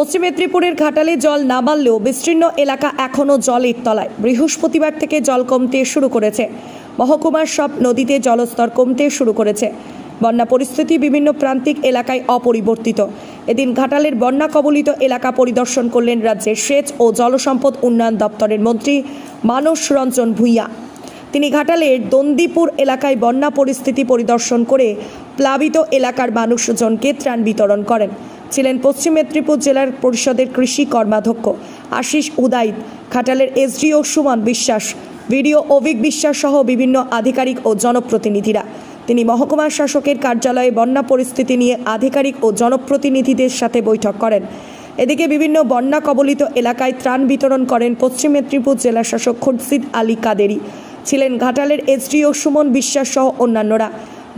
পশ্চিম মেদিনীপুরের ঘাটালে জল না বাড়লেও বিস্তীর্ণ এলাকা এখনও জলের তলায়। বৃহস্পতিবার থেকে জল কমতে শুরু করেছে। মহকুমার সব নদীতে জলস্তর কমতে শুরু করেছে। বন্যা পরিস্থিতি বিভিন্ন প্রান্তিক এলাকায় অপরিবর্তিত। এদিন ঘাটালের বন্যা কবলিত এলাকা পরিদর্শন করলেন রাজ্যের সেচ ও জলসম্পদ উন্নয়ন দপ্তরের মন্ত্রী মানস রঞ্জন ভূঁইয়া। তিনি ঘাটালের দন্দিপুর এলাকায় বন্যা পরিস্থিতি পরিদর্শন করে প্লাবিত এলাকার মানুষজনকে ত্রাণ বিতরণ করেন। ছিলেন পশ্চিম মেদিনীপুর জেলার পরিষদের কৃষি কর্মাধ্যক্ষ আশিস উদাইত ঘাটালের এসডিও সুমন বিশ্বাস ভিডিও অভিক বিশ্বাস সহ বিভিন্ন আধিকারিক ও জনপ্রতিনিধিরা। তিনি মহকুমা শাসকের কার্যালয়ে বন্যা পরিস্থিতি নিয়ে আধিকারিক ও জনপ্রতিনিধিদের সাথে বৈঠক করেন। এদিকে বিভিন্ন বন্যা কবলিত এলাকায় ত্রাণ বিতরণ করেন পশ্চিম মেদিনীপুর জেলা শাসক খুরশিদ আলী কাদেরি। ছিলেন ঘাটালের এসডিও সুমন বিশ্বাস সহ অন্যান্যরা।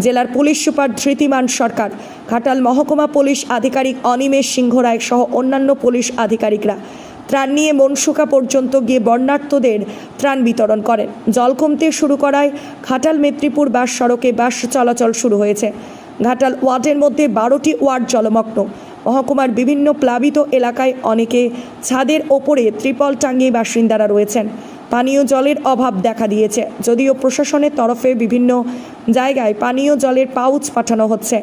জেলার পুলিশ সুপার ধৃতিমান সরকার, ঘাটাল মহকুমা পুলিশ আধিকারিক অনিমেষ সিংহ সহ অন্যান্য পুলিশ আধিকারিকরা ত্রাণ নিয়ে মনসুকা পর্যন্ত গিয়ে বন্যার্থদের ত্রাণ বিতরণ করেন। জল কমতে শুরু করায় ঘাটাল মেদিনীপুর বাস সড়কে বাস চলাচল শুরু হয়েছে। ঘাটাল ওয়ার্ডের মধ্যে বারোটি ওয়ার্ড জলমগ্ন। মহকুমার বিভিন্ন প্লাবিত এলাকায় অনেকে ছাদের ওপরে ত্রিপল টাঙিয়ে বাসিন্দারা রয়েছেন। পানীয় জলের অভাব দেখা দিয়েছে। যদিও প্রশাসনের তরফে বিভিন্ন জায়গায় পানীয় জলের পাউচ পাঠানো হচ্ছে।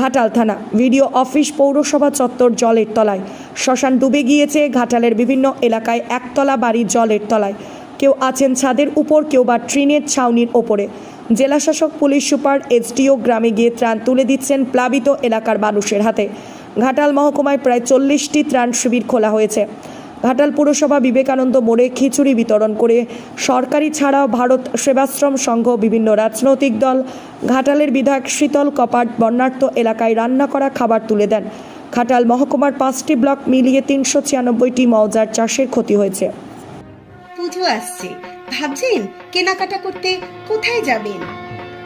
ঘাটাল থানা, ভিডিও অফিস পৌরসভা চত্বর জলের তলায়। শ্মশান ডুবে গিয়েছে ঘাটালের বিভিন্ন এলাকায় একতলা বাড়ি জলের তলায়। কেউ আছেন ছাদের উপর, কেউ বা ট্রেনের ছাউনির ওপরে। জেলাশাসক, পুলিশ সুপার, এসডিও গ্রামে গিয়ে ত্রাণ তুলে দিচ্ছেন প্লাবিত এলাকার মানুষের হাতে। ঘাটাল মহকুমায় প্রায় চল্লিশটি ত্রাণ শিবির খোলা হয়েছে। ঘাটাল পুরসভা বিবেকানন্দ মোড়ে খিচুড়ি বিতরণ করে সরকারি ছাড়াও ভারত সেবাশ্রম সংঘ বিভিন্ন রাজনৈতিক দল, ঘাটালের বিধায়ক শীতল কপাট বন্যার্থ এলাকায় রান্না করা খাবার তুলে দেন। ঘাটাল মহকুমার পাঁচটি ব্লক মিলিয়ে তিনশো ছিয়ানব্বইটি মৌজার চাষের ক্ষতি হয়েছে। পুজো আসছে। ভাবছেন কেনাকাটা করতে কোথায় যাবেন?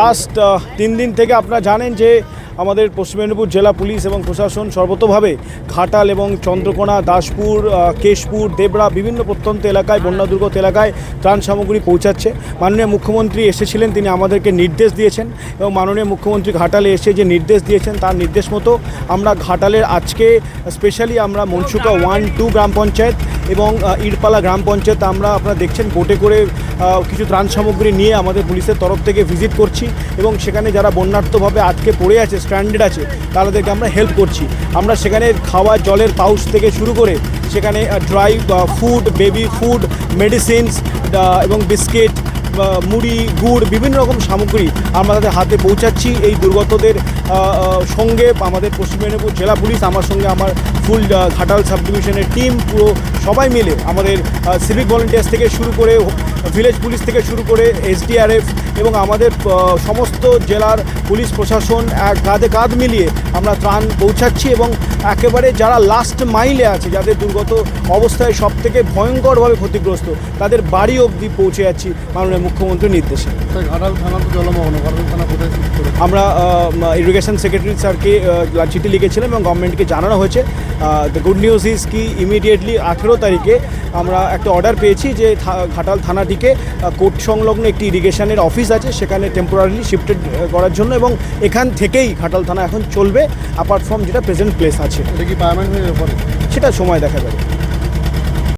লাস্ট তিন দিন থেকে আপনারা জানেন যে আমাদের পশ্চিম মেদিনীপুর জেলা পুলিশ এবং প্রশাসন সর্বতোভাবে ঘাটাল এবং চন্দ্রকোনা, দাসপুর কেশপুর, দেবরা বিভিন্ন প্রত্যন্ত এলাকায়, বন্যা দুর্গত এলাকায় ত্রাণ সামগ্রী পৌঁছাচ্ছে। মাননীয় মুখ্যমন্ত্রী এসেছিলেন, তিনি আমাদেরকে নির্দেশ দিয়েছেন এবং মাননীয় মুখ্যমন্ত্রী ঘাটালে এসে যে নির্দেশ দিয়েছেন তার নির্দেশ মতো আমরা ঘাটালের আজকে স্পেশালি আমরা মনসুকা ওয়ান টু গ্রাম পঞ্চায়েত এবং ইরপালা গ্রাম পঞ্চায়েত আমরা আপনারা দেখছেন বোটে করে কিছু ত্রাণ সামগ্রী নিয়ে আমাদের পুলিশের তরফ থেকে ভিজিট করছি এবং সেখানে যারা বন্যার্থভাবে আটকে পড়ে আছে স্ট্যান্ডার্ড আছে তাদেরকে আমরা হেল্প করছি। আমরা সেখানে খাওয়া, জলের পাউচ থেকে শুরু করে সেখানে dry food baby food medicines এবং বিস্কিট মুড়ি, গুড়, বিভিন্ন রকম সামগ্রী আমরা তাদের হাতে পৌঁছাচ্ছি। এই দুর্গতদের সঙ্গে আমাদের পশ্চিম মেদিনীপুর জেলা পুলিশ আমার সঙ্গে আমার ফুল ঘাটাল সাব ডিভিশনের টিম পুরো সবাই মিলে আমাদের সিভিক ভলেন্টিয়ার্স থেকে শুরু করে ভিলেজ পুলিশ থেকে শুরু করে এসডিআরএফ এবং আমাদের সমস্ত জেলার পুলিশ প্রশাসন এক কাঁধে কাঁধ মিলিয়ে আমরা ত্রাণ পৌঁছাচ্ছি এবং একেবারে যারা লাস্ট মাইলে আছে যাদের দুর্গত অবস্থায় সব থেকে ভয়ঙ্করভাবে ক্ষতিগ্রস্ত তাদের বাড়ি অবধি পৌঁছে যাচ্ছি মাননীয় মুখ্যমন্ত্রীর নির্দেশে। আমরা ইরিগেশন সেক্রেটারি স্যারকে চিঠি লিখেছিলাম এবং গভর্নমেন্টকে জানানো হয়েছে। দ্য গুড নিউজ ইজ কি ইমিডিয়েটলি আঠেরো তারিখে আমরা একটা অর্ডার পেয়েছি যে ঘাটাল থানাটিকে কোর্ট সংলগ্ন একটি ইরিগেশনের অফিস আছে সেখানে টেম্পোরারিলি শিফটেড করার জন্য এবং এখান থেকেই ঘাটাল থানা এখন চলবে অ্যাপার্ট ফ্রম যেটা প্রেজেন্ট প্লেস আছে। কি সেটা সময় দেখা যাবে